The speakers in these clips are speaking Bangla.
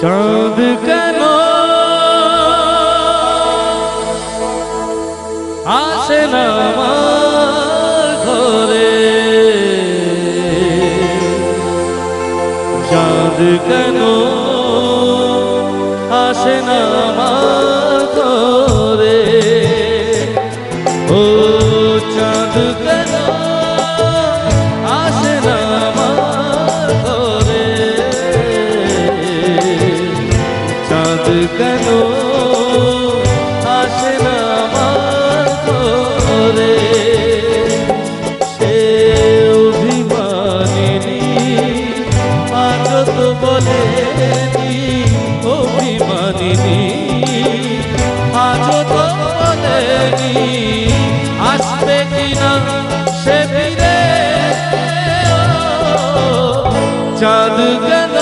Chand કનો Asna ઘોરે Chand કનો Asna took the চাঁদ গেল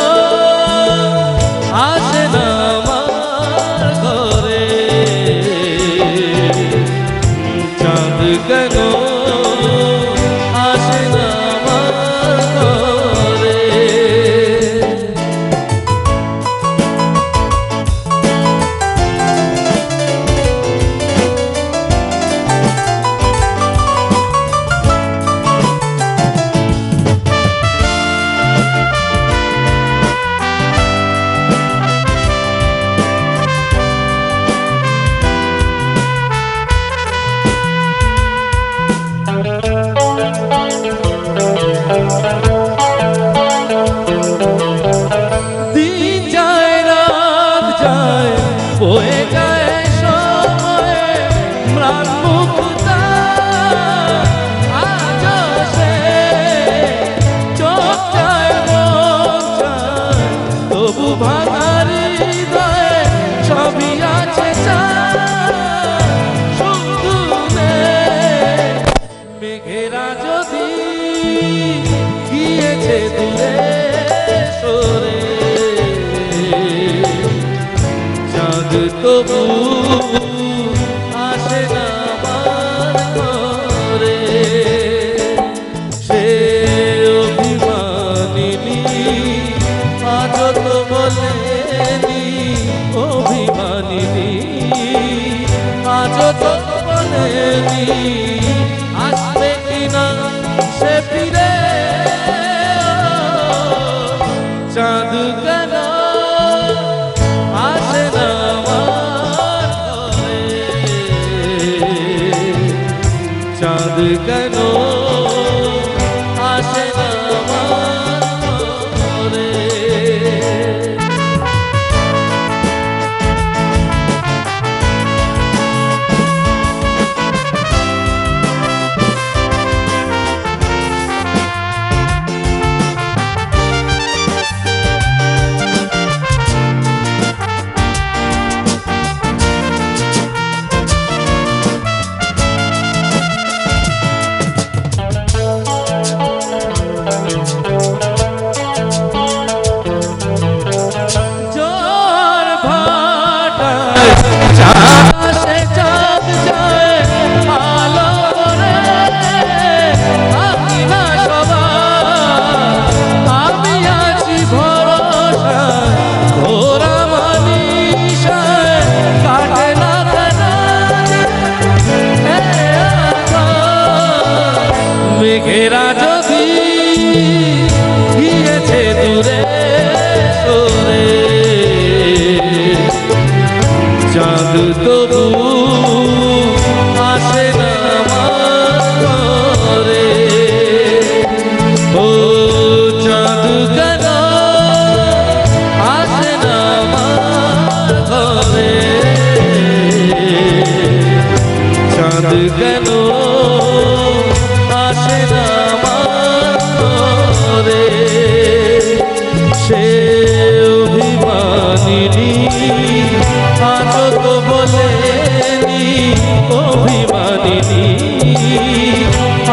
আসে না আমার ঘরে চাঁদ গেল ভাগ सपने दी এরা যদি গিয়েছে দূরে সরে চাঁদ তবু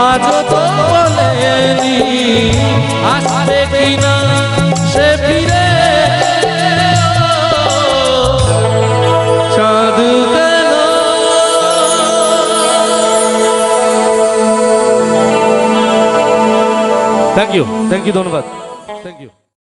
আজ তো বলেনি আসবে কিনা সে ফিরে। চাঁদু কেন? থ্যাংক ইউ থ্যাংক ইউ ধন্যবাদ।